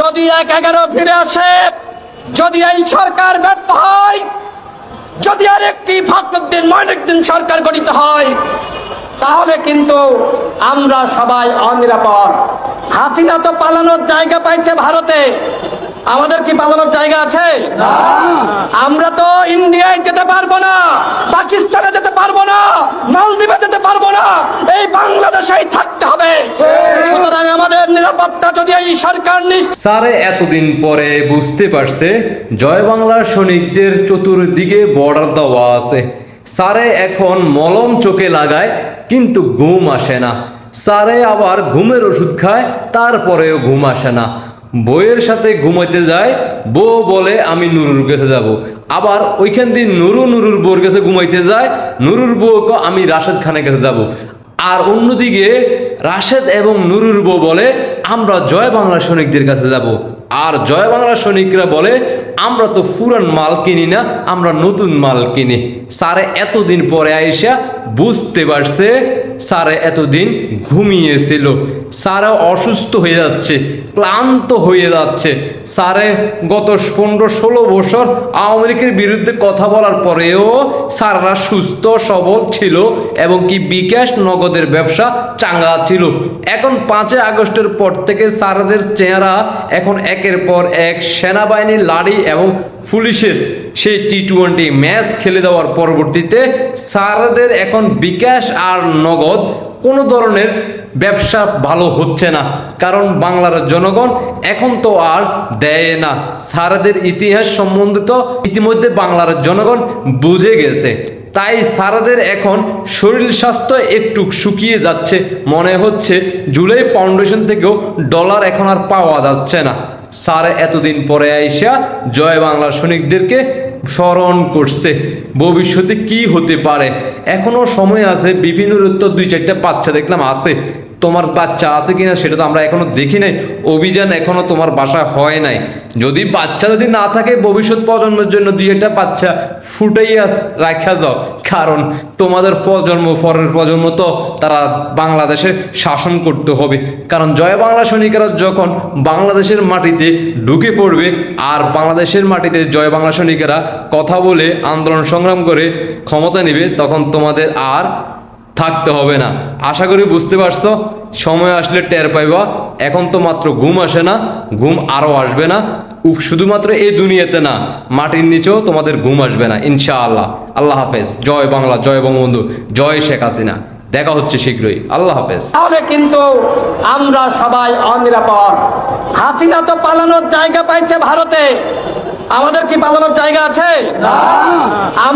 যদি এক এগারো ফিরে আসে যদি এই সরকার ব্যর্থ হয় যদি আরেকটি ফখরুদ্দিন মঈনুদ্দিন সরকার গঠিত হয় তাহলে কিন্তু আমরা সবাই অনিরাপদ। হাসিনা তো পালানোর জায়গা পাইছে ভারতে। আমাদের কি পালানোর জায়গা আছে? আমরা তো ইন্ডিয়ায় যেতে পারব না পাকিস্তানে যেতে পারব না মালদ্বীপে যেতে পারব না এই বাংলাদেশেই থাকতে হবে। সুতরাং আমাদের নিরাপত্তা যদি এই সরকার স্যারে, এতদিন পরে বুঝতে পারছে, জয় বাংলার সৈনিকদের চতুর্দিকে বর্ডার দেওয়া আছে। স্যারে, এখন মলম চোখে লাগায়, কিন্তু ঘুম আসে না। স্যারে, আবার ঘুমের ওষুধ খায়, তারপরেও ঘুম আসে না। বইয়ের সাথে ঘুমাইতে যায়, বউ বলে, আমি নুরুর কাছে যাব। আবার ওইখান দিয়ে নুরু নুরুর বউর কাছে ঘুমাইতে যায়, নুরুর বউকে আমি রাশেদ খানের কাছে যাব। আর অন্যদিকে রাশেদ এবং নুরুর বউ বলে, আমরা জয় বাংলা সৈনিকদের কাছে যাব। আর জয় বাংলা সৈনিকরা বলে, আমরা তো পুরান মাল কিনি না, আমরা নতুন মাল কিনি। স্যারে এতদিন পরে আইসা বুঝতে পারছে, স্যারে এতদিন ঘুমিয়েছিল। স্যারে অসুস্থ হয়ে যাচ্ছে, ক্লান্ত হয়ে যাচ্ছে। স্যারে গত পনেরো ষোলো বছর আওয়ামী লীগের বিরুদ্ধে কথা বলার পরেও স্যাররা সুস্থ, সবল ছিল এবং কি বিকাশ নগদের ব্যবসা চাঙ্গা ছিল। এখন পাঁচই আগস্টের পর থেকে স্যারদের চেহারা এখন একের পর এক সেনাবাহিনীর লাড়ি এবং পুলিশের সেই টি টোয়েন্টি ম্যাচ খেলে দেওয়ার পরবর্তীতে স্যারদের এখন বিকাশ আর নগদ কোনো ধরনের ব্যবসা ভালো হচ্ছে না। কারণ বাংলার জনগণ এখন তো আর দেয় না। সারাদের ইতিহাস সম্বন্ধিত ইতিমধ্যে বাংলার জনগণ বুঝে গেছে। তাই সারাদের এখন শরীর স্বাস্থ্য একটু শুকিয়ে যাচ্ছে। মনে হচ্ছে জুলাই ফাউন্ডেশন থেকেও ডলার এখন আর পাওয়া যাচ্ছে না। স্যার এতদিন পরে আইসা জয় বাংলার সৈনিকদেরকে স্মরণ করছে, ভবিষ্যতে কি হতে পারে? এখনও সময় আছে, বিভিন্ন উত্তর দুই চারটা বাচ্চা দেখলাম আছে। তোমার বাচ্চা আছে কিনা সেটা তো আমরা এখনও দেখি নাই। অভিযান এখনও তোমার বাসায় হয় নাই। যদি বাচ্চা যদি না থাকে ভবিষ্যৎ প্রজন্মের জন্য দুই একটা বাচ্চা ফুটাইয়া রাখা যাও। কারণ তোমাদের প্রজন্ম, পরের প্রজন্ম তো তারা বাংলাদেশে শাসন করতে হবে। কারণ জয় বাংলা সৈনিকেরা যখন বাংলাদেশের মাটিতে ঢুকে পড়বে আর বাংলাদেশের মাটিতে জয় বাংলা সৈনিকেরা কথা বলে আন্দোলন সংগ্রাম করে ক্ষমতা নেবে, তখন তোমাদের আর থাকতে হবে না। আশা করি বুঝতে পারছ সময় আসলে টের পাইবা। এখন তো মাত্র ঘুম আসে না ঘুম আরও আসবে না। উফ শুধুমাত্র এই দুনিয়াতে না মাটির নিচেও তোমাদের ঘুম আসবে না ইনশাআল্লাহ। আল্লাহ হাফেজ। জয় বাংলা জয় বঙ্গবন্ধু জয় শেখ হাসিনা। দেখা হচ্ছে শীঘ্রই। আল্লাহ হাফেজ। তাহলে কিন্তু আমরা সবাই অনিরাপদ। হাসিনা তো পালানোর জায়গা পাইছে ভারতে। আমাদের কি পালানোর জায়গা আছে? আম-